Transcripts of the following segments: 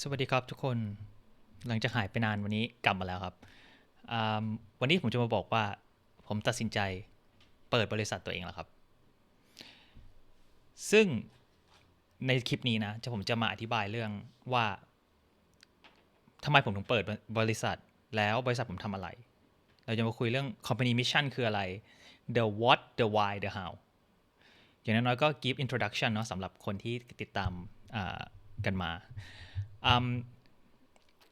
สวัสดีครับทุกคนหลังจากหายไปนานวันนี้กลับมาแล้วครับ วันนี้ผมจะมาบอกว่า ผมตัดสินใจเปิดบริษัทตัวเองแล้วครับ ซึ่งในคลิปนี้นะจะผมจะมาอธิบายเรื่องว่าทำไมผมถึงเปิดบริษัทแล้วบริษัทผมทำอะไร เราจะมาคุยเรื่อง company mission คืออะไร the what the why the how อย่างน้อยก็ give introduction เนาะสำหรับคนที่ติดตามกันมา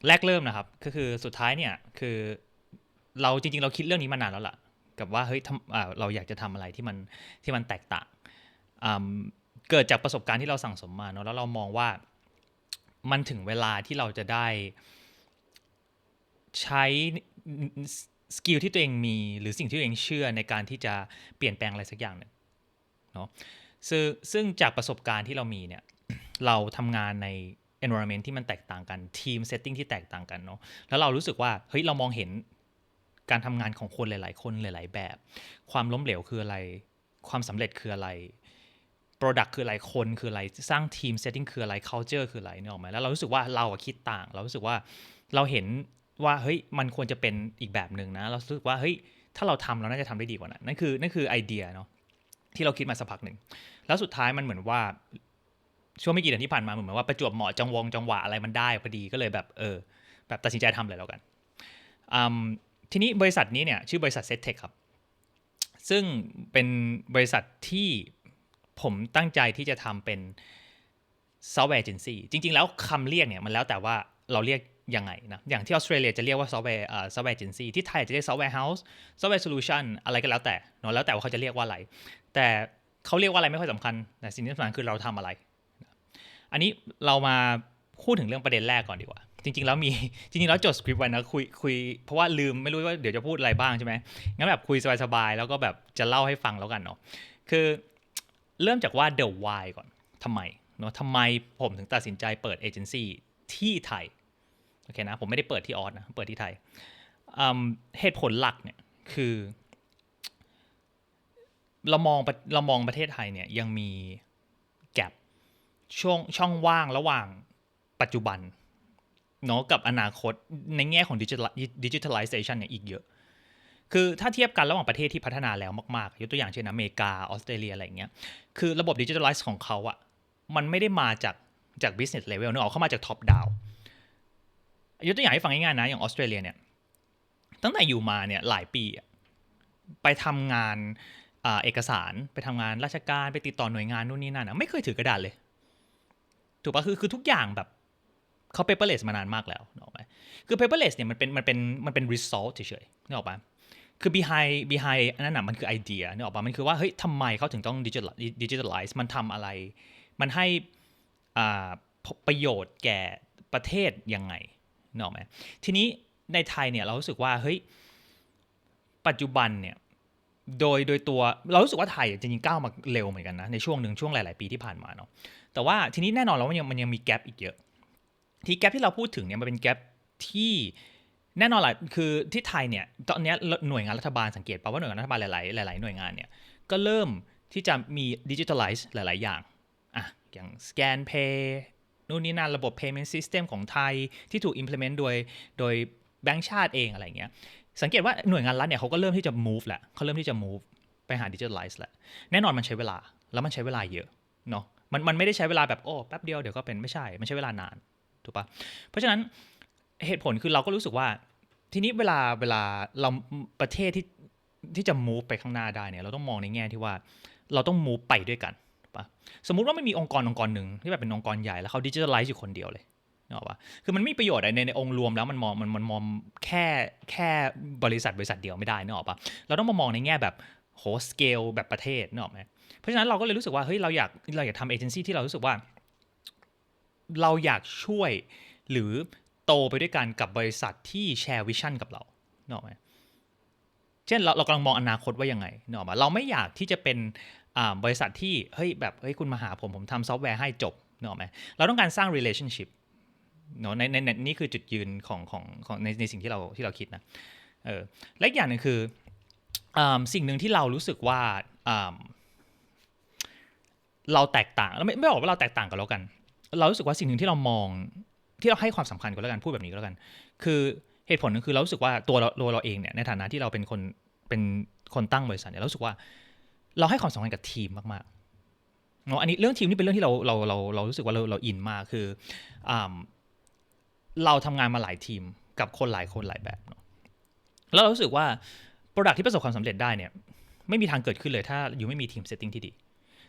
แรกเริ่มนะครับ ก็คือสุดท้ายเนี่ยคือเราจริง ๆ เราคิดเรื่องนี้มานานแล้วล่ะ กับว่าเฮ้ยเราอยากจะทำอะไรที่มันที่มันแตกต่างเกิดจากประสบการณ์ที่เราสั่งสมมาเนาะแล้วเรามองว่ามันถึงเวลาที่เราจะได้ใช้สกิลที่ตัวเองมี หรือสิ่งที่ตัวเองเชื่อในการที่จะเปลี่ยนแปลงอะไรสักอย่างหนึ่งเนาะซซึ่งจากประสบการณ์ที่เรามีเนี่ยเราทำงานใน environment ที่มันแตกต่างกันทีม setting ที่แตกต่างกันเนาะแล้วเรารู้สึกว่าเฮ้ยเรามองเห็นการทำงานของคนหลาย ๆ คนหลาย ๆ แบบ ความล้มเหลวคืออะไร ความสำเร็จคืออะไร Product คืออะไรคนคืออะไรสร้างทีม setting คืออะไร culture คืออะไรเนี่ยออกไหมแล้วเรารู้สึกว่าเราอะคิดต่าง เรารู้สึกว่าเราเห็นว่าเฮ้ยมันควรจะเป็นอีกแบบหนึ่งนะ เรารู้สึกว่าเฮ้ยถ้าเราทำเราน่าจะทำได้ดีกว่านั้นนั่นคือนั่นคือไอเดียเนาะที่เราคิดมาสักพักหนึ่ง แล้วสุดท้ายมันเหมือนว่า ช่วงไม่กี่เดือนที่ผ่านมาเหมือนว่าประจวบเหมาะจังวงจังหวะอะไรมันได้พอดีก็เลยแบบเออแบบตัดสินใจทำเลยแล้วกันทีนี้บริษัทนี้เนี่ยชื่อบริษัทเซตเทคครับ ซึ่งเป็นบริษัทที่ผมตั้งใจที่จะทำเป็นซอฟต์แวร์เจนซี่จริง ๆ แล้วคำเรียกเนี่ยมันแล้วแต่ว่าเราเรียกยังไงนะ อย่างที่ออสเตรเลียจะเรียกว่าซอฟต์แวร์ซอฟต์แวร์เจนซี่ที่ไทยจะเรียกซอฟต์แวร์เฮาส์ซอฟต์แวร์โซลูชันอะไรก็แล้วแต่เนาะแล้วแต่ว่าเขาจะเรียกว่าอะไร แต่เขาเรียกว่าอะไรไม่ค่อยสำคัญแต่สิ่งที่สำคัญคือเราทำอะไร อันนี้เรามาพูดถึงเรื่องประเด็นแรกก่อนดีกว่า จริง ๆ แล้วมีจริงๆแล้วจดสคริปต์ไว้นะคุยคุยเพราะว่าลืมไม่รู้ว่าเดี๋ยวจะพูดอะไรบ้างใช่ไหมงั้นแบบคุยสบายๆแล้วก็แบบจะเล่าให้ฟังแล้วกันเนาะคือเริ่มจากว่า the why ก่อนทำไมเนาะทำไมผมถึงตัดสินใจเปิดเอเจนซี่ที่ไทยโอเคนะผมไม่ได้เปิดที่ออสนะเปิดที่ไทยเหตุผลหลักเนี่ยคือเรามองเรามองประเทศไทยเนี่ยยังมี ช่วงช่องว่างระหว่างปัจจุบันเนาะกับอนาคตในแง่ของดิจิทัลดิจิทัลไลเซชันเนี่ยอีกเยอะ คือถ้าเทียบกันระหว่างประเทศที่พัฒนาแล้วมากๆ ยกตัวอย่างเช่นอเมริกา ออสเตรเลียอะไรเงี้ย คือระบบดิจิทัลไลซ์ของเขาอะมันไม่ได้มาจากจาก business level นึกออกเขามาจาก top down ยกตัวอย่างให้ฟังง่ายๆนะ อย่างออสเตรเลียเนี่ยตั้งแต่อยู่มาเนี่ยหลายปี ไปทำงานเอกสารไปทำงานราชการไปติดต่อหน่วยงานนู่นนี่นั่นอะไม่เคยถือกระดาษเลย ถูกปะคือคือทุกอย่างแบบเขา paperless มานานมากแล้วนึกออกไหมคือ paperless เนี่ยมันเป็นมันเป็นมันเป็น result เฉยๆนึกออกปะคือ behind behind นั่นน่ะมันคือไอเดียนึกออกปะมันคือว่าเฮ้ยทำไมเขาถึงต้อง digital digitalize มันทำอะไร มันให้อ่าประโยชน์แก่ประเทศยังไงนึกออกไหมทีนี้ในไทยเนี่ยเรารู้สึกว่าเฮ้ยปัจจุบันเนี่ยโดยโดยตัวเรารู้สึกว่าไทยจริงๆก้าวมาเร็วเหมือนกันนะในช่วงหนึ่งช่วงหลาย ๆ ปีที่ผ่านมาเนาะ แต่ว่าทีนี้แน่นอนแล้วมันยังมันยังมีแกลบอีกเยอะ ที่แกลบที่เราพูดถึงเนี่ยมันเป็นแกลบที่แน่นอนแหละคือที่ไทยเนี่ยตอนนี้หน่วยงานรัฐบาลสังเกตป่าว่าหน่วยงานรัฐบาลหลายๆหลาย ๆ หน่วยงานเนี่ยก็เริ่มที่จะมีดิจิทัลไลซ์หลาย ๆ อย่างอะอย่างสแกนเพย์นู่นนี่นั่นระบบ payment system ของไทยที่ถูก implement โดยโดยแบงก์ชาติเองอะไรเงี้ยสังเกตว่าหน่วยงานรัฐเนี่ยเขาก็เริ่มที่จะ move แหละเขาเริ่มที่จะ move ไปหาดิจิทัลไลซ์แหละแน่นอนมันใช้เวลาแล้วมันใช้เวลาเยอะเนาะ มันมันไม่ได้ใช้เวลาแบบโอ้แป๊บเดียวเดี๋ยวก็เป็นไม่ใช่มันใช้เวลานานถูกปะเพราะฉะนั้นเหตุผลคือเราก็รู้สึกว่า ทีนี้เวลาเวลาเราประเทศที่ที่จะ move ไปข้างหน้าได้เนี่ยเราต้องมองในแง่ที่ว่าเราต้อง move ไปด้วยกันปะสมมุติว่าไม่มีองค์กรองค์กรหนึ่งที่แบบเป็นองค์กรใหญ่แล้วเขาดิจิทัลไลซ์อยู่คนเดียวเลยนึกออกปะคือมันไม่ประโยชน์ในในองค์รวมแล้วมันมองมันมันมองแค่แค่บริษัทบริษัทเดียวไม่ได้นึกออกปะเราต้องมามองในแง่แบบ โหสเกลแบบประเทศนึกออกไหมเพราะฉะนั้นเราก็เลยรู้สึกว่าเฮ้ยเราอยากเราอยากทำเอเจนซี่ที่เรารู้สึกว่า เราอยากช่วยหรือโตไปด้วยกันกับบริษัทที่แชร์วิชั่นกับเราเนอะไหมเช่นเราเรากำลังมองอนาคตว่ายังไงเนอะมาเราไม่อยากที่จะเป็นบริษัทที่เฮ้ยแบบเฮ้ยคุณมาหาผมผมทำซอฟต์แวร์ให้จบเนอะไหมเราต้องการสร้าง relationship เนาะในในนี่คือจุดยืนของของของในในสิ่งที่เราที่เราคิดนะเออและอีกอย่างหนึ่งคือ สิ่งหนึ่งที่เรารู้สึกว่าเราแตกต่างแล้วไม่ไม่บอกว่าเราแตกต่างกันแล้วกัน เรารู้สึกว่าสิ่งหนึ่งที่เรามองที่เราให้ความสำคัญก็แล้วกันพูดแบบนี้ก็แล้วกัน คือเหตุผลหนึงคือเรารู้สึกว่าตัวเราตัวเราเองเนี่ยในฐานะที่เราเป็นคนเป็นคนตั้งบริษัทเนี่ยเรารู้สึกว่า เราให้ความสำคัญกับทีมมากๆเนาะอันนี้เรื่องทีมนี่เป็นเรื่องที่เราเราเราเรารู้สึกว่าเราเราอินมากคืออเราทำงานมาหลายทีมกับคนหลายคนหลายแบบเนาะแล้วเรารู้สึกว่า Product ที่ประสบความสำเร็จได้เนี่ยไม่มีทางเกิดขึ้นเลยถ้าอยู่ไม่มีทีมเซตติ้งที่ดี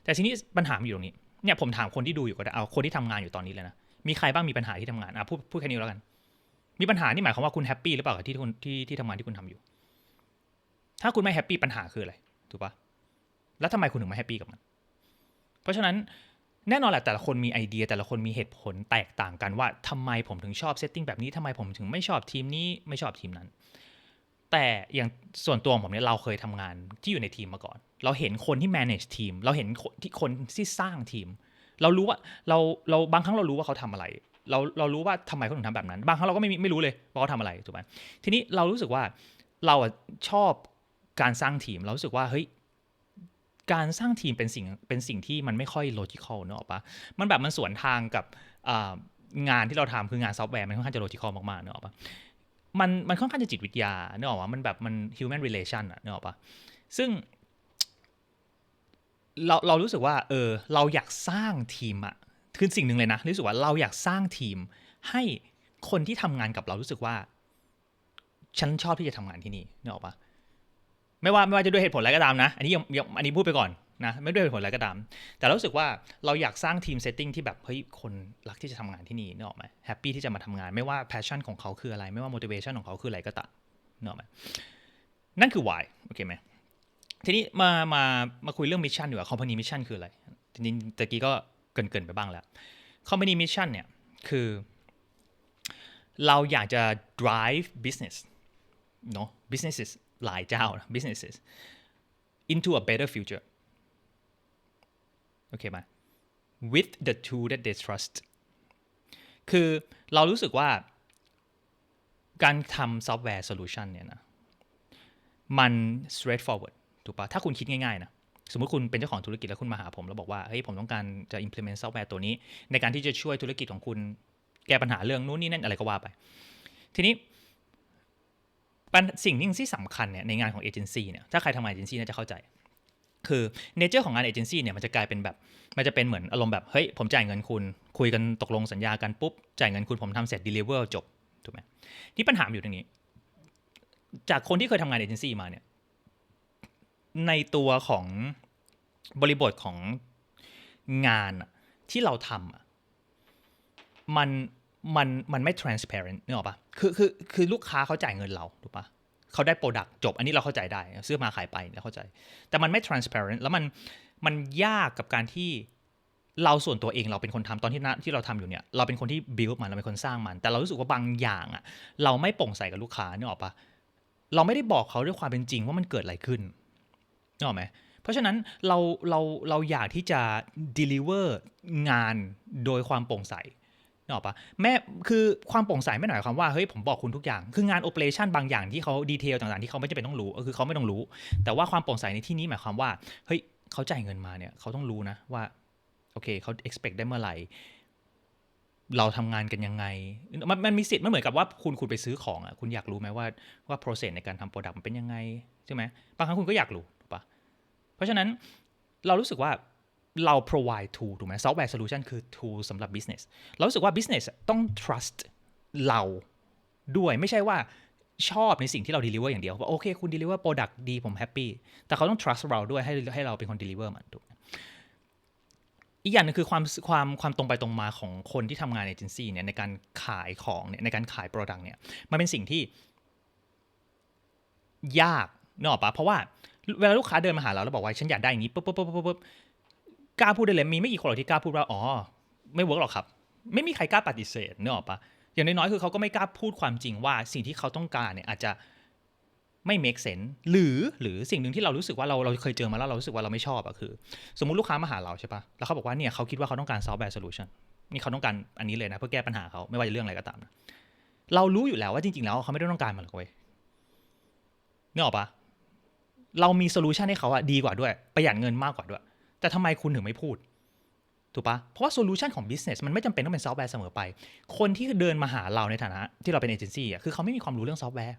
แต่ทีนี้ปัญหามันอยู่ตรงนี้เนี่ยผมถามคนที่ดูอยู่ก็ได้เอาคนที่ทำงานอยู่ตอนนี้เลยนะมีใครบ้างมีปัญหาที่ทำงานอะพูดพูดแค่นี้แล้วกัน มีปัญหานี่หมายความว่าคุณแฮปปี้หรือเปล่าที่คุณที่ที่ทำงานที่คุณทำอยู่ ถ้าคุณไม่แฮปปี้ปัญหาคืออะไรถูกปะแล้วทำไมคุณถึงไม่แฮปปี้กับมัน เพราะฉะนั้นแน่นอนแหละแต่ละคนมีไอเดีย แต่ละคนมีเหตุผลแตกต่างกันว่าทำไมผมถึงชอบเซตติ้งแบบนี้ทำไมผมถึงไม่ชอบทีมนี้ไม่ชอบทีมนั้น แต่อย่างส่วนตัวของผมเนี่ยเราเคยทำงานที่อยู่ในทีมมาก่อน เราเห็นคนที่ manage ทีม เราเห็นคนที่คนที่สร้างทีม เรารู้ว่าเราเราบางครั้งเรารู้ว่าเขาทำอะไร เราเรารู้ว่าทำไมเขาถึงทำแบบนั้น บางครั้งเราก็ไม่มีไม่รู้เลยว่าเขาทำอะไรถูกไหมทีนี้เรารู้สึกว่าเราชอบการสร้างทีม เรารู้สึกว่าเฮ้ยการสร้างทีมเป็นสิ่งเป็นสิ่งที่มันไม่ค่อย logical เนอะปะมันแบบมันสวนทางกับงานที่เราทำคืองานซอฟต์แวร์มันค่อนข้างจะ logical มากๆเนอะปะ มันมันค่อนข้างจะจิตวิทยาเนกออกว่ามันแบบมัน human relation อะเนกออกปะซึ่ง เราเรารู้สึกว่า เออ เราอยากสร้างทีมอะคือสิ่งหนึ่งเลยนะรู้สึกว่าเราอยากสร้างทีม ให้คนที่ทำงานกับเรารู้สึกว่า ฉันชอบที่จะทำงานที่นี่เนกออกปะไม่ว่าไม่ว่าจะด้วยเหตุผลอะไรก็ตามนะ อันนี้ยังยังอันนี้พูดไปก่อน นะไม่ด้วยเหตุผลอะไรก็ตาม แต่เรารู้สึกว่าเราอยากสร้างทีมเซตติ้งที่แบบเฮ้ยคนรักที่จะทำงานที่นี่เนออกไหมแฮปปี้ที่จะมาทำงานไม่ว่าแพชชั่นของเขาคืออะไร ไม่ว่า motivation ของเขาคืออะไรก็ตามนึกออกไหมนั่นคือ why โอเคไหมทีนี้มามามาคุยเรื่องมิชชั่นดีกว่า company mission คืออะไรจริงๆตะกี้ก็เกรินๆไปบ้างแล้ว company mission เนี่ยคือเราอยากจะ drive business เนาะ businesses หลายเจ้า businesses into a better future เคไหม with the tool that they trust คือเรารู้สึกว่า การทำซอฟต์แวร์โซลูชันเนี่ยนะ มัน straightforward ถูกปะถ้าคุณคิดง่ายๆนะสมมติคุณเป็นเจ้าของธุรกิจแล้วคุณมาหาผม แล้วบอกว่า เฮ้ยผมต้องการจะ implement ซอฟต์แวร์ตัวนี้ ในการที่จะช่วยธุรกิจของคุณแก้ปัญหาเรื่องนู้นนี่นั่นอะไรก็ว่าไป ทีนี้ปสิ่งนึงที่สำคัญเนี่ยในงานของเอเจนซี่เนี่ยถ้าใครทำงานเอเจนซี่น่าจะเข้าใจ คือเนเจอร์ของงานเอเจนซี่เนี่ยมันจะกลายเป็นแบบ มันจะเป็นเหมือนอารมณ์แบบ เฮ้ย ผมจ่ายเงินคุณ คุยกันตกลงสัญญากันปุ๊บ จ่ายเงินคุณผมทำเสร็จ deliver จบ ถูกไหมที่ปัญหาอยู่ตรงนี้ จากคนที่เคยทำงานเอเจนซี่มาเนี่ย ในตัวของบริบทของงานที่เราทำอะมันมันมันไม่ transparent นึกออกปะคือคือคือลูกค้าเขาจ่ายเงินเราถูกปะ เขาได้โปรดักต์จบ อันนี้เราเข้าใจได้ ซื้อมาขายไปเราเข้าใจ แต่มันไม่ transparent แล้วมันมันยากกับการที่เราส่วนตัวเองเราเป็นคนทำตอนที่นะที่เราทำอยู่เนี่ย เราเป็นคนที่ build มันเราเป็นคนสร้างมัน แต่เรารู้สึกว่าบางอย่างอะเราไม่โปร่งใสกับลูกค้านึกออกปะเราไม่ได้บอกเขาด้วยความเป็นจริงว่ามันเกิดอะไรขึ้นนึกออกไหมเพราะฉะนั้นเราเราเราอยากที่จะ deliver งานโดยความโปร่งใส นออกปะแม้คือความโปร่งใสไม่หมายความว่าเฮ้ยผมบอกคุณทุกอย่าง คืองาน operation บางอย่างที่เขาดีเทลต่างๆที่เขาไม่จำเป็นต้องรู้ก็คือเขาไม่ต้องรู้ แต่ว่าความโปร่งใสในที่นี้หมายความว่าเฮ้ยเขาจ่ายเงินมาเนี่ยเขาต้องรู้นะว่าโอเคเขา expect ได้เมื่อไหร่เราทำงานกันยังไง มันมันมีสิทธิ์มันเหมือนกับว่าคุณคุณไปซื้อของอะคุณอยากรู้ไหมว่าว่า process ในการทำ product มันเป็นยังไงใช่ไหมบางครั้งคุณก็อยากรู้ถูกปะเพราะฉะนั้นเรารู้สึกว่า เรา provide tool ถูกไหม software solution คือ tool สำหรับ business เรารู้สึกว่า business ต้อง trust เราด้วยไม่ใช่ว่าชอบในสิ่งที่เรา deliver อย่างเดียวว่าโอเค คุณ deliver product ดีผม happy แต่เขาต้อง trust เราด้วยให้ให้เราเป็นคน deliver มันถูกอีกอย่างนึงคือความความความตรงไปตรงมาของคนที่ทำงานเอเจนซี่เนี่ยในการขายของเนี่ยในการขาย product เนี่ยมันเป็นสิ่งที่ ยากเนกอะปะเพราะว่าเวลาลูกค้าเดินมาหาเราแล้วบอกว่าฉันอยากได้อย่างนี้ปุ๊บปุ๊บปุ๊บปุ๊บ กล้าพูดได้เลยมีไม่กี่คนหรอกที่กล้าพูดว่าอ๋อไม่เวิร์กหรอกครับ ไม่มีใครกล้าปฏิเสธเนอะปะอย่างน้อยๆคือเขาก็ไม่กล้าพูดความจริงว่าสิ่งที่เขาต้องการเนี่ยอาจจะไม่ make sense หรือหรือสิ่งหนึ่งที่เรารู้สึกว่าเราเราเคยเจอมาแล้วเรารู้สึกว่าเราไม่ชอบอะคือ สมมุติลูกค้ามาหาเราใช่ปะแล้วเขาบอกว่าเนี่ยเขาคิดว่าเขาต้องการ software solution นี่เขาต้องการอันนี้เลยนะ เพื่อแก้ปัญหาเขาไม่ว่าจะเรื่องอะไรก็ตามนะเรารู้อยู่แล้วว่าจริง ๆ แล้วเขาไม่ได้ต้องการมันหรอกเว้ยนึกออกปะเรามีโซลูชันให้เขาอะดีกว่าด้วย ประหยัดเงินมากกว่าด้วย แต่ทำไมคุณถึงไม่พูด ถูกปะเพราะว่าโซลูชันของ business มันไม่จำเป็นต้องเป็นซอฟต์แวร์เสมอไป คนที่เดินมาหาเราในฐานะที่เราเป็นเอเจนซี่อะคือเขาไม่มีความรู้เรื่องซอฟต์แวร์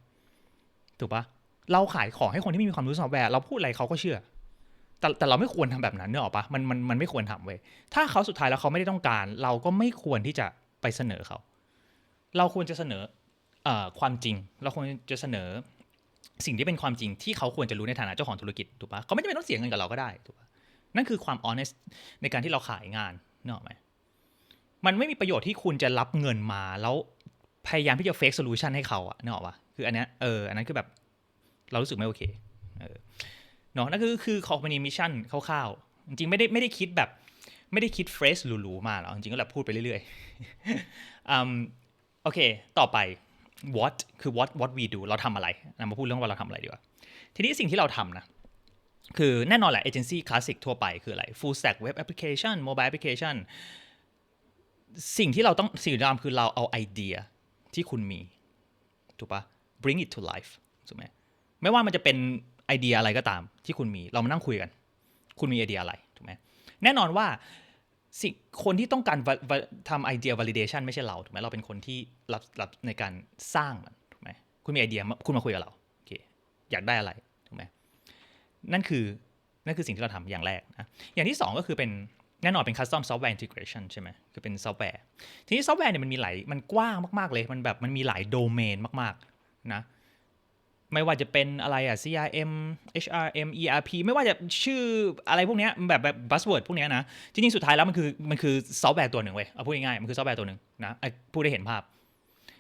ถูกปะเราขายของให้คนที่ไม่มีความรู้ซอฟต์แวร์เราพูดอะไรเขาก็เชื่อ แต่แต่เราไม่ควรทำแบบนั้นเนอะออกปะมันมันมันไม่ควรทำเว้ยถ้าเขาสุดท้ายแล้วเขาไม่ได้ต้องการ เราก็ไม่ควรที่จะไปเสนอเขา เราควรจะเสนอเอ่อความจริง เราควรจะเสนอสิ่งที่เป็นความจริงที่เขาควรจะรู้ในฐานะเจ้าของธุรกิจถูกปะเขาไม่จำเป็นต้องเสียเงินกับเราก็ได้ถูกปะ นั่นคือความ honest ในการที่เราขายงานเนอะไหมมันไม่มีประโยชน์ที่คุณจะรับเงินมาแล้วพยายามที่จะ fake solution ให้เขาอะเนอะปะคืออันเนี้ยเอออันนั้นคือแบบเรารู้สึกไม่โอเคเออเนาะนั่นคือคือ company mission คร่าวๆจริงๆไม่ได้ไม่ได้คิดแบบไม่ได้คิดเฟรชหรูๆมาหรอกจริงๆก็แบบพูดไปเรื่อยๆอืมโอเค ต่อไป what คือ what what we do เราทำอะไรนะมาพูดเรื่องว่าเราทำอะไรดีกว่า ทีนี้สิ่งที่เราทำนะ คือแน่นอนแหละเอเจนซี่คลาสสิกทั่วไปคืออะไร full stack web application mobile application สิ่งที่เราต้องสิ่งที่เราคือเราเอาไอเดียที่คุณมี ถูกปะ bring it to life ถูกไหมไม่ว่ามันจะเป็นไอเดียอะไรก็ตามที่คุณมีเรามานั่งคุยกัน คุณมีไอเดียอะไรถูกไหมแน่นอนว่าสิ่งคนที่ต้องการทำไอเดีย validation ไม่ใช่เราถูกไหมเราเป็นคนที่รับรับในการสร้างมันถูกไหมคุณมีไอเดียมาคุณมาคุยกับเราโอเคอยากได้อะไร นั่นคือนั่นคือสิ่งที่เราทำอย่างแรกนะอย่างที่สองก็คือเป็นแน่นอนเป็น custom software integration ใช่ไหมคือเป็นซอฟต์แวร์ทีนี้ซอฟต์แวร์เนี่ยมันมีหลายมันกว้างมากๆเลย มันแบบมันมีหลายโดเมนมากๆนะไม่ว่าจะเป็นอะไรอะ CRM HRM ERP ไม่ว่าจะชื่ออะไรพวกเนี้ยแบบแบบ buzzword พวกเนี้ยนะ จริงๆ สุดท้ายแล้วมันคือมันคือซอฟต์แวร์ตัวหนึ่งเว้ย เอาพูดง่ายๆ มันคือซอฟต์แวร์ตัวหนึ่งนะไอพูดได้เห็นภาพ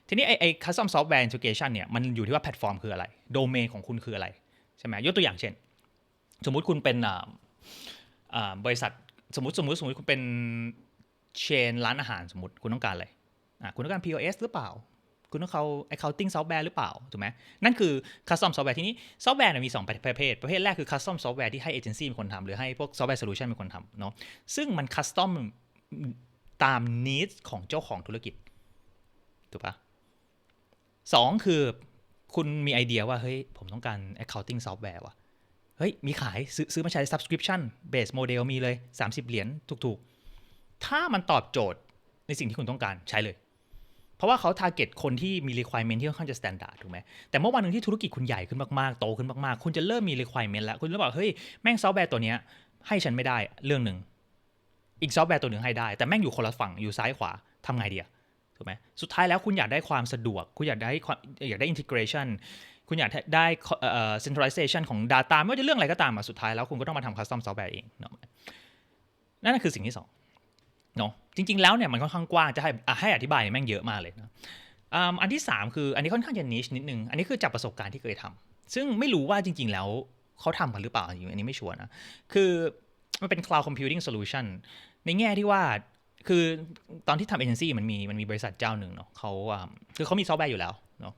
ทีนี้ไอ้ไอ้ custom software integration เนี่ย มันอยู่ที่ว่าแพลตฟอร์มคืออะไร โดเมนของคุณคืออะไร ใช่ไหมยกตัวอย่างเช่น สมมุติคุณเป็นบริษัทสมมติสมมติสมมติคุณเป็นเชนร้านอาหารสมมติคุณต้องการอะไระคุณต้องการ POS หรือเปล่า คุณต้องเขา accounting software หรือเปล่า ถูกไหมนั่นคือ custom software ทีนี้ software เนี่ยมี 2 ประเภท ประเภทแรกคือ custom software ที่ให้ agency เป็นคนทำหรือให้พวก software solution เป็นคนทำเนาะซึ่งมัน custom ตาม needs ของเจ้าของธุรกิจ ถูกปะสองคือคุณมีไอเดียว่า เฮ้ย ผมต้องการ accounting software ว่ะ เฮ้ยมีขายซื้อซื้อมาใช้ subscription base model มีเลย 30 เหรียญถูกๆ ถ้ามันตอบโจทย์ในสิ่งที่คุณต้องการใช้เลย เพราะว่าเขา target คนที่มี requirement ที่ค่อนข้างจะ standard ถูกไหมแต่เมื่อวันหนึ่งที่ธุรกิจคุณใหญ่ขึ้นมากๆ โตขึ้นมากๆ คุณจะเริ่มมี requirement แล้ว คุณจะบอกเฮ้ยแม่งซอฟต์แวร์ตัวเนี้ยให้ฉันไม่ได้เรื่องหนึ่งอีกซอฟต์แวร์ตัวหนึ่งให้ได้ แต่แม่งอยู่คนละฝั่งอยู่ซ้ายขวาทำไงดีอะถูกไหมสุดท้ายแล้วคุณอยากได้ความสะดวก คุณอยากได้ความอยากได้ integration คุณอยากได้เอ่อ centralization ของ data ไม่ว่าจะเรื่องอะไรก็ตามอะสุดท้ายแล้วคุณก็ต้องมาทำ custom software เองเนาะนั่นคือสิ่งที่สองเนาะจริง ๆ แล้วเนี่ยมันค่อนข้างกว้างจะให้อะให้อธิบายแม่งเยอะมากเลยนะอันที่สามคืออันนี้ค่อนข้างจะ niche นิดนึง อันนี้คือจากประสบการณ์ที่เคยทำซึ่งไม่รู้ว่าจริง ๆ แล้วเขาทำกันหรือเปล่าอันนี้ไม่ชัวร์นะ คือมันเป็น cloud computing solution ในแง่ที่ว่าคือตอนที่ทำเอเจนซี่มันมีมันมีบริษัทเจ้าหนึ่งเนาะเขาอ่าคือเขามีซอฟต์แวร์อยู่แล้ว เนาะ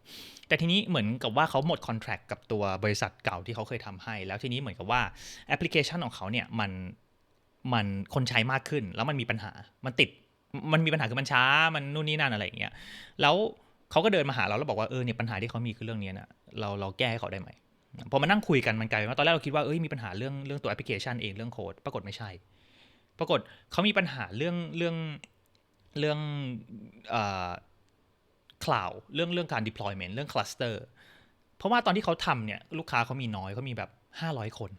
แต่ทีนี้เหมือนกับว่าเขาหมดคอนแท c t กับตัวบริษัทเก่าที่เขาเคยทำให้ แล้วทีนี้เหมือนกับว่าแอปพลิเคชันของเขาเนี่ยมันมันคนใช้มากขึ้น แล้วมันมีปัญหา มันติด มันมีปัญหาคือมันช้า มันนู่นนี่นั่นอะไรอย่างเงี้ย แล้วเขาก็เดินมาหาเราแล้วบอกว่าเออเนี่ยปัญหาที่เขามีคือเรื่องนี้นะเราเราแก้ให้เขาได้ไหมพอมานั่งคุยกันมันกลายเป็นว่าตอนแรกเราคิดว่าเอ้ยมีปัญหาเรื่องเรื่องตัวแอปพลิเคชันเองเรื่องโค้ดปรากฏไม่ใช่ ปรากฏเขามีปัญหาเรื่องเรื่องเรื่องอ cloud เรื่องเรื่องการ deployment เรื่อง cluster เพราะว่าตอนที่เขาทำเนี่ยลูกค้าเขามีน้อยเขามีแบบ500คน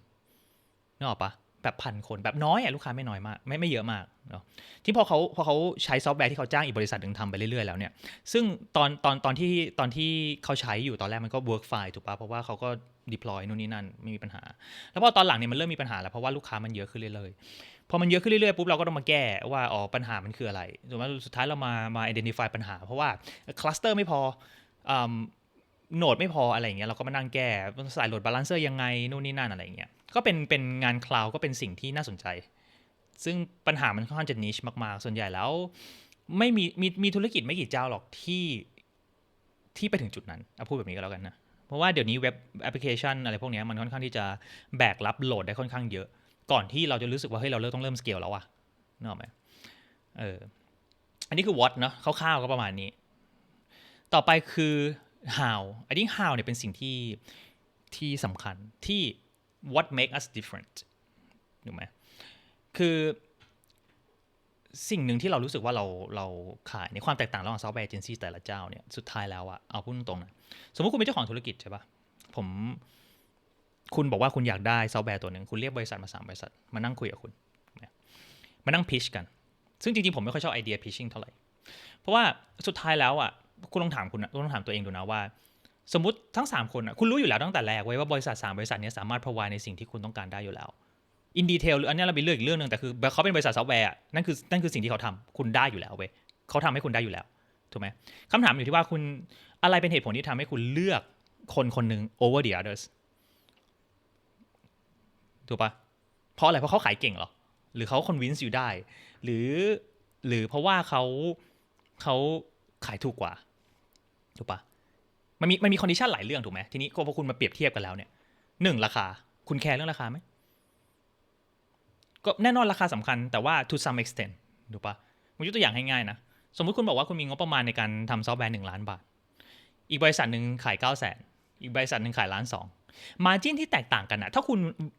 นึกออกปะแบบพันคนแบบน้อยอะลูกค้าไม่น้อยมากไม่ไม่เยอะมากเนาะที่พอเขาพอเขาใช้ซอฟต์แวร์ที่เขาจ้างอีกบริษัทหนึ่งทำไปเรื่อยๆแล้วเนี่ยซึ่งตอนตอนตอนที่ตอนที่เขาใช้อยู่ตอนแรกมันก็ work fine ถูกปะเพราะว่าเขาก็ deploy นู่นนี่นั่นไม่มีปัญหา แล้วพอตอนหลังเนี่ยมันเริ่มมีปัญหาแล้วเพราะว่าลูกค้ามันเยอะขึ้นเรื่อยๆ พอมันเยอะขึ้นเรื่อยๆปุ๊บเราก็ต้องมาแก้ว่าอ๋อปัญหามันคืออะไรถูกไหมสุดท้ายเรามามา identify ปัญหา เพราะว่าคลัสเตอร์ไม่พอโหนดไม่พออะไรอย่างเงี้ยเราก็มานั่งแก้ใส่โหลดบาลานเซอร์ยังไงนู่นนี่นั่นอะไรอย่างเงี้ยก็เป็นเป็นงานคลาวก็เป็นสิ่งที่น่าสนใจ ซึ่งปัญหามันค่อนข้างจะนิชมากๆ ส่วนใหญ่แล้วไม่มีมีมีธุรกิจไม่กี่เจ้าหรอกที่ที่ไปถึงจุดนั้นเอาพูดแบบนี้ก็แล้วกันนะ เพราะว่าเดี๋ยวนี้เว็บแอปพลิเคชันอะไรพวกนี้มันค่อนข้างที่จะแบกรับโหลดได้ค่อนข้างเยอะ ก่อนที่เราจะรู้สึกว่าเฮ้ยเราเริ่มต้องเริ่มสเกลแล้วอะนึกออกไหมเอออันนี้คือ what เนาะคร่าวๆก็ประมาณนี้ ต่อไปคือ how อันนี้ how เนี่ยเป็นสิ่งที่ที่สำคัญที่ what make us different ถูกไหมคือสิ่งหนึ่งที่เรารู้สึกว่าเราเราขายในความแตกต่างระหว่างซอฟต์แวร์เอเจนซี่แต่ละเจ้าเนี่ยสุดท้ายแล้วอะเอาพูดตรงๆนะสมมติคุณเป็นเจ้าของธุรกิจใช่ปะผม คุณบอกว่าคุณอยากได้ซอฟต์แวร์ตัวหนึ่งคุณเรียกบริษัทมาสามบริษัท มานั่งคุยกับคุณมานั่งพิชกัน ซึ่งจริงๆ ผมไม่ค่อยชอบไอเดียพิชชิ่งเท่าไหร่ เพราะว่าสุดท้ายแล้วอะคุณลองถามคุณคุณลองถามตัวเองดูนะว่า สมมติทั้ง 3 คนอะคุณรู้อยู่แล้วตั้งแต่แรกไว้ว่าบริษัท 3 บริษัทนี้สามารถ provide ในสิ่งที่คุณต้องการได้อยู่แล้วอินดีเทลหรืออันนี้เราไปเลือกอีกเรื่องหนึ่งแต่คือเขาเป็นบริษัทซอฟต์แวร์นั่นคือนั่นคือสิ่งที่เขาทำคุณได้อยู่แล้วเว้ยเขาทำให้คุณได้อยู่แล้วถูกไหมคำถามอยู่ที่ว่าคุณอะไรเป็นเหตุผลที่ทำให้คุณเลือกคนคนหนึ่ง over the others ถูกปะเพราะอะไรเพราะเขาขายเก่งเหรอ หรือเขา convince อยู่ได้ หรือหรือเพราะว่าเขาเขาขายถูกกว่าถูกปะมันมีมันมีคอนดิชันหลายเรื่องถูกไหมทีนี้พอคุณมาเปรียบเทียบกันแล้วเนี่ยหนึ่งราคาคุณแคร์เรื่องราคาไหมก็แน่นอนราคาสำคัญแต่ว่า to some extent ถูกปะผมยกตัวอย่างให้ง่ายนะ สมมุติคุณบอกว่าคุณมีงบประมาณในการทำซอฟต์แวร์หนึ่งล้านบาท อีกบริษัทหนึ่งขายเก้าแสนอีกบริษัทหนึ่งขายล้านสอง มาจิ้นที่แตกต่างกันนะถ้าคุณ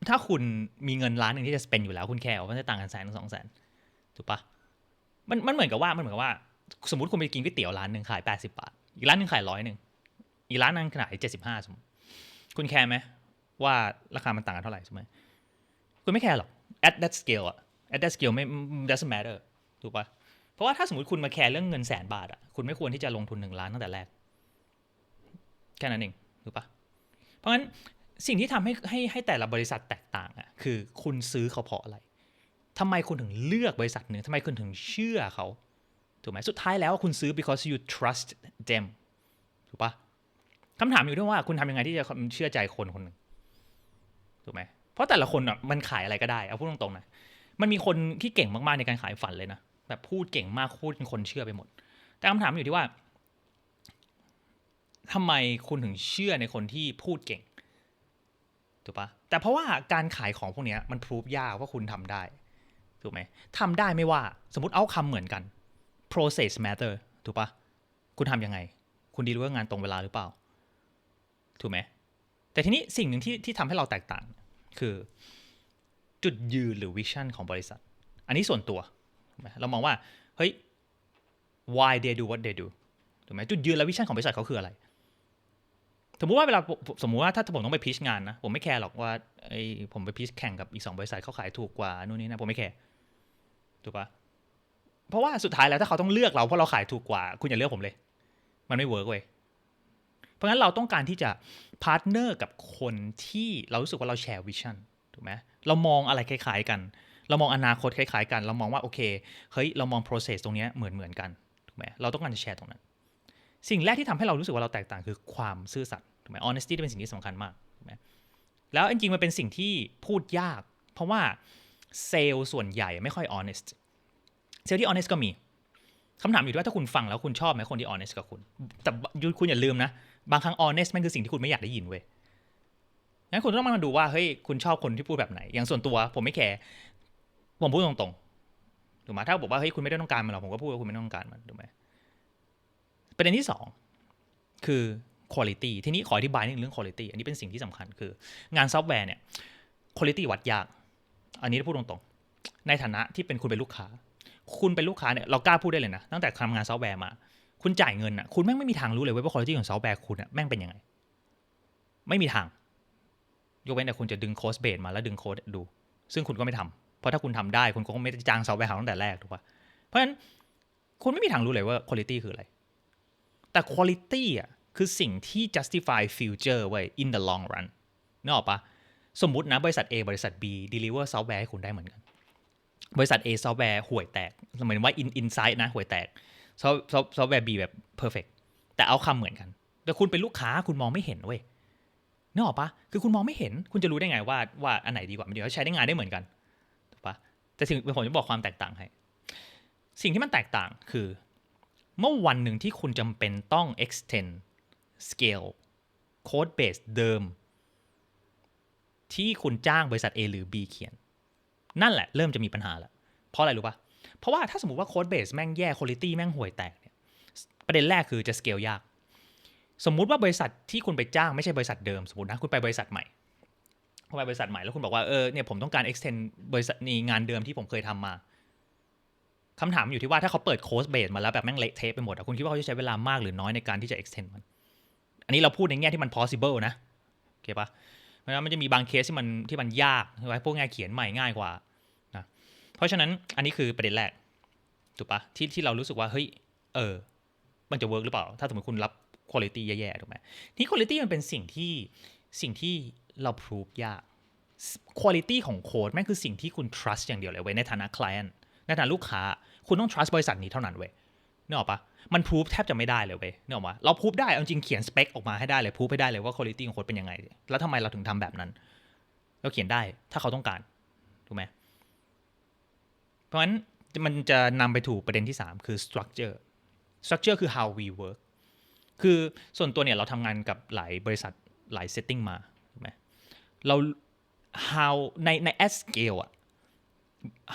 ถ้าคุณมีเงินล้านหนึ่งที่จะสเปนอยู่แล้วคุณแคร์ว่ามันจะต่างกันแสนถึงสองแสนถูกปะมันมันเหมือนกับว่ามันเหมือนกับว่า สมมติคุณไปกินก๋วยเตี๋ยวร้านหนึ่งขายแปดสิบาท อีกร้านหนึ่งขายร้อยหนึ่งอีกร้านนึงขายเจ็ดสิบห้าสมมติคุณแคร์ไหมว่าราคามันต่างกันเท่าไหร่ใช่ไหมคุณไม่แคร์หรอก at that scale อะ at that scale ไม่ doesn't matter ถูกปะเพราะว่าถ้าสมมติคุณมาแคร์เรื่องเงินแสนบาทอะคุณไม่ควรที่จะลงทุนหนึ่งล้านตั้งแต่แรก แค่นั้นเองถูกปะ เพราะฉะนั้นสิ่งที่ทำให้ให้ให้แต่ละบริษัทแตกต่างอะคือคุณซื้อเขาเพราะอะไรทำไมคุณถึงเลือกบริษัทหนึ่งทำไมคุณถึงเชื่อเขาถูกไหมสุดท้ายแล้วคุณซื้อ because you trust them ถูกปะคำถามอยู่ที่ว่าคุณทำยังไงที่จะเชื่อใจคนคนหนึ่งถูกไหมเพราะแต่ละคนอะมันขายอะไรก็ได้เอาพูดตรงๆนะมันมีคนที่เก่งมากๆในการขายฝันเลยนะแบบพูดเก่งมากพูดจนคนเชื่อไปหมด แต่คำถามอยู่ที่ว่า ทำไมคุณถึงเชื่อในคนที่พูดเก่งถูกปะแต่เพราะว่าการขายของพวกนี้มันพิสูจยากว่าคุณทำได้ถูกไหมทำได้ไม่ว่าสมมติเอาคำเหมือนกัน process matter ถูกปะคุณทำยังไง คุณดีลเวอร์งานตรงเวลาหรือเปล่า ถูกไหม แต่ทีนี้สิ่งหนึ่งที่ที่ทำให้เราแตกต่าง คือจุดยืนหรือวิชั่นของบริษัท อันนี้ส่วนตัว เรามองว่า เฮ้ย why they do what they do ถูกไหมจุดยืนและวิชั่นของบริษัทเขาคืออะไร สมมุติว่าเวลาสมมุติว่าถ้าผมต้องไปพิชงานนะ ผมไม่แคร์หรอกว่าไอ้ผมไปพิชแข่งกับอีกสองบริษัทเขาขายถูกกว่านู่นนี่นะผมไม่แคร์ถูกปะเพราะว่าสุดท้ายแล้วถ้าเขาต้องเลือกเราเพราะเราขายถูกกว่า คุณอย่าเลือกผมเลย มันไม่เวิร์กเว้ยเพราะงั้นเราต้องการที่จะพาร์ทเนอร์กับคนที่เรารู้สึกว่าเราแชร์วิชั่นถูกไหมเรามองอะไรคล้าย ๆ กัน เรามองอนาคตคล้ายๆ กัน เรามองว่าโอเคเฮ้ยเรามอง process ตรงนี้เหมือนเหมือนกันถูกไหมเราต้องการจะแชร์ตรงนั้นสิ่งแรกที่ทำให้เรารู้สึกว่าเราแตกต่างคือความซื่อสัตย์ ถูกไหม honesty เป็นสิ่งที่สำคัญมากถูกไหมแล้วจริงๆมันเป็นสิ่งที่พูดยาก เพราะว่าเซลล์ส่วนใหญ่ไม่ค่อย honest เซลล์ที่ honest ก็มีคำถามอยู่ที่ว่าถ้าคุณฟังแล้วคุณชอบไหมคนที่ honest กับคุณ แต่คุณอย่าลืมนะ บางครั้ง honest มันคือสิ่งที่คุณไม่อยากได้ยินเว้ยงั้นคุณต้องมาดูว่าเฮ้ยคุณชอบคนที่พูดแบบไหน อย่างส่วนตัวผมไม่แคร์ผมพูดตรงๆถูกไหมถ้าบอกว่าเฮ้ยคุณไม่ได้ต้องการมันหรอกผมก็พูดว่าคุณไม่ต้องการมันถูกไหมประเด็นที่สองคือ quality ทีนี้ขออธิบายนิดนึงเรื่อง quality อันนี้เป็นสิ่งที่สำคัญคืองานซอฟต์แวร์เนี่ย quality วัดยาก อันนี้พูดตรงๆ ในฐานะที่เป็นคุณเป็นลูกค้า คุณเป็นลูกค้าเนี่ยเรากล้าพูดได้เลยนะตั้งแต่ทำงานซอฟต์แวร์มา คุณจ่ายเงินอะคุณแม่งไม่มีทางรู้เลยว่าคุณภาพของซอฟต์แวร์คุณอะแม่งเป็นยังไง ไม่มีทางยกเว้นแต่คุณจะดึงโค้ดเบสมาแล้วดึงโค้ดดู ซึ่งคุณก็ไม่ทำเพราะถ้าคุณทำได้คุณก็ไม่จ้างซอฟต์แวร์เขาตั้งแต่แรกถูกปะเพราะฉะนั้นคุณไม่มีทางรู้เลยว่าคุณภาพคืออะไรแต่คุณภาพอะ คือสิ่งที่ justify future ไว้ in the long run นึกออกปะสมมตินะ บริษัท A บริษัท B deliver ซอฟต์แวร์ให้คุณได้เหมือนกัน บริษัท A ซอฟต์แวร์ห่วยแตกหมายถึงว่า in inside นะห่วยแตกซอฟซอฟต์แวร์ B แบบ perfect แต่เอาคำเหมือนกัน แต่คุณเป็นลูกค้าคุณมองไม่เห็นเว้ยนึกออกปะคือคุณมองไม่เห็น คุณจะรู้ได้ไงว่าว่าอันไหนดีกว่าเดี๋ยวใช้ได้งานได้เหมือนกันถูกปะแต่สิ่งผมจะบอกความแตกต่างให้ สิ่งที่มันแตกต่างคือ เมื่อวันหนึ่งที่คุณจำเป็นต้อง extend scale code base เดิม ที่คุณจ้างบริษัท A หรือ B เขียน นั่นแหละเริ่มจะมีปัญหาล้วเพราะอะไรรู้ปะเพราะว่าถ้าสมมติว่าโค้ดเบสแม่งแย่คุณภาพแม่งห่วยแตกเนี่ยประเด็นแรกคือจะสเกลยาก สมมุติว่าบริษัทที่คุณไปจ้างไม่ใช่บริษัทเดิมสมมตินะคุณไปบริษัทใหม่คุณไปบริษัทใหม่แล้วคุณบอกว่าเออเนี่ยผมต้องการ extend บริษัทนี้งานเดิมที่ผมเคยทำมาคำถามอยู่ที่ว่าถ้าเขาเปิดโค้ดเบสมาแล้วแบบแม่งเละเทะไปหมดอะคุณคิดว่าเขาจะใช้เวลามากหรือน้อยในการที่จะ extend มัน อันนี้เราพูดในแง่ที่มัน possible นะโอเคปะเพราะฉะนั้นมันจะมีบางเคสที่มันที่มันยากใช่ไหมพวกงานเขียนใหม่ง่ายกว่านะเพราะฉะนั้นอันนี้คือประเด็นแรกถูกปะที่ที่เรารู้สึกว่าเฮ้ยเออมันจะเวิร์กหรือเปล่า ถ้าสมมติคุณรับคุณภาพแย่ๆถูกไหมที่คุณภาพมันเป็นสิ่งที่สิ่งที่เราพิสูจยากคุณภาพของโค้ดแม่งคือสิ่งที่คุณ trust อย่างเดียวเลยเว้ยในฐานะ client ในฐานะลูกค้า คุณต้อง trust บริษัทนี้เท่านั้นเว้ย นึกออกปะมันพิสูจแทบจะไม่ได้เลยเว้ยนึกออกปะเราพิสูจได้เอาจริงเขียนสเปคออกมาให้ได้เลยพิสูจให้ได้เลยว่าคุณภาพของโค้ดเป็นยังไง แล้วทำไมเราถึงทำแบบนั้น เราเขียนได้ถ้าเขาต้องการถูกไหมเพราะฉะนั้นมันจะนำไปถูกประเด็นที่ 3 คือ structure structure คือ how we work คือส่วนตัวเนี่ยเราทำงานกับหลายบริษัทหลาย setting มาถูกไหมเรา how ในใน at scale อะ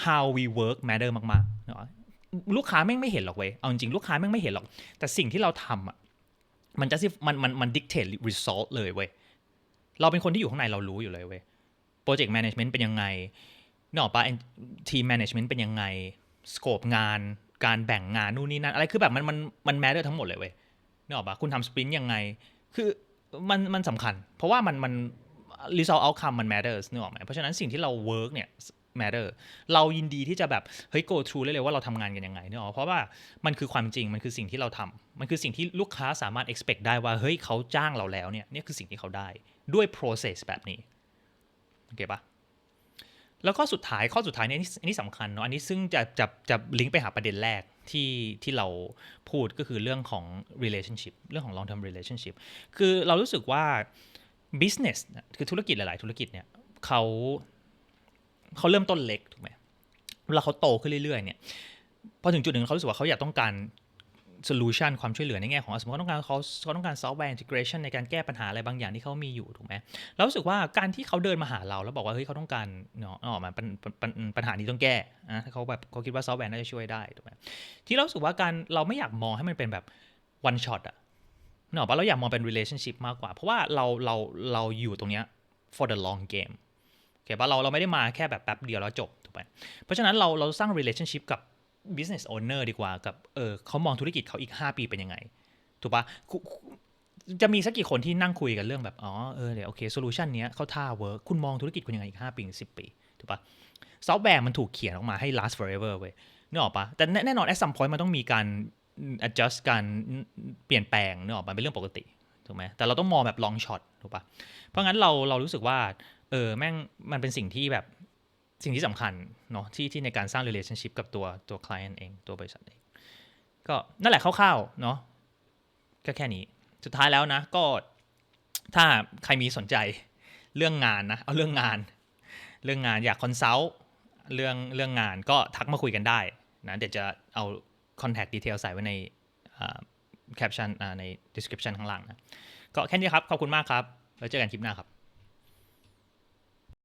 how we work matter มากๆเนาะ ลูกค้าแม่งไม่เห็นหรอกเว้ย เอาจริงๆลูกค้าแม่งไม่เห็นหรอก แต่สิ่งที่เราทำอะมันจะสิมันมันมัน dictate result เลยเว้ย เราเป็นคนที่อยู่ข้างในเรารู้อยู่เลยเว้ย project management เป็นยังไงเนกอะปะ team management เป็นยังไง scope งาน การแบ่งงานนู่นนี่นั่นอะไรคือแบบมันมันมัน matter ทั้งหมดเลยเว้ยเนกอะปะคุณทำ sprint ยังไง คือมันมันสำคัญ เพราะว่ามันมัน result outcome มัน matters นึกออกไหมเพราะฉะนั้นสิ่งที่เรา work เนี่ย matter เรายินดีที่จะแบบเฮ้ย go through เลยเลยว่าเราทำงานกันยังไงเนึกออกเพราะว่ามันคือความจริงมันคือสิ่งที่เราทำมันคือสิ่งที่ลูกค้าสามารถ expect ได้ว่าเฮ้ยเขาจ้างเราแล้วเนี่ยนี่คือสิ่งที่เขาได้ด้วย process แบบนี้โอเคปะแล้วก็สุดท้ายข้อสุดท้ายเนี่ยอันนี้สำคัญเนาะอันนี้ซึ่งจะจะจะลิงก์ไปหาประเด็นแรกที่ที่เราพูดก็คือเรื่องของ relationship เรื่องของ long term relationship คือเรารู้สึกว่า business คือธุรกิจหลาย ๆ ธุรกิจเนี่ยเขา เขาเริ่มต้นเล็กถูกไหมเวลาเขาโตขึ้นเรื่อยๆเนี่ยพอถึงจุดหนึ่งเขารู้สึกว่าเขาอยากต้องการโซลูชันความช่วยเหลือในแง่ของสมมติเขาต้องการเขาเขาต้องการซอฟต์แวร์อินทิเกรชันในการแก้ปัญหาอะไรบางอย่างที่เขามีอยู่ถูกไหมเรารู้สึกว่าการที่เขาเดินมาหาเราแล้วบอกว่าเฮ้ยเขาต้องการเนาะออกมาปัญหานี้ต้องแก้นะเขาแบบเขาคิดว่าซอฟต์แวร์น่าจะช่วยได้ถูกไหมที่เราสึกว่าการเราไม่อยากมองให้มันเป็นแบบ one shot อะเนาะปะเราอยากมองเป็น relationship มากกว่า เพราะว่าเราเราเราอยู่ตรงเนี้ย for the long game โอเคปะเราเราไม่ได้มาแค่แบบแป๊บเดียวแล้วจบถูกไหมเพราะฉะนั้นเราเราสร้าง relationship กับ business owner ดีกว่ากับเออเขามองธุรกิจเขาอีก 5 ปีเป็นยังไง ถูกปะจะมีสักกี่คนที่นั่งคุยกันเรื่องแบบอ๋อเออเดี๋ยวโอเคโซลูชันเนี้ยเขาท่าเวิร์กคุณมองธุรกิจคุณยังไงอีก 5 ปีสิปี ถูกปะซอฟต์แวร์มันถูกเขียนออกมาให้ last forever เว้ยนึกออกปะแต่แน่นอน at some point มันต้องมีการ adjust การเปลี่ยนแปลงนึกออกมาเป็นเรื่องปกติถูกไหมแต่เราต้องมองแบบ long shot ถูกปะเพราะงั้นเราเรารู้สึกว่า เออแม่งมันเป็นสิ่งที่แบบสิ่งที่สำคัญเนาะที่ที่ในการสร้าง relationship กับตัวตัว client เองตัวบริษัทเอง ก็นั่นแหละคร่าวๆเนาะก็แค่นี้ สุดท้ายแล้วนะ ก็ถ้าใครมีสนใจเรื่องงานนะ เอาเรื่องงาน เรื่องงานอยากคอนซัลท์เรื่องเรื่องงานก็ทักมาคุยกันได้นะเดี๋ยวจะเอา contact detail ใส่ไว้ใน caption ใน description ข้างล่างนะ ก็แค่นี้ครับ ขอบคุณมากครับ แล้วเจอกันคลิปหน้าครับ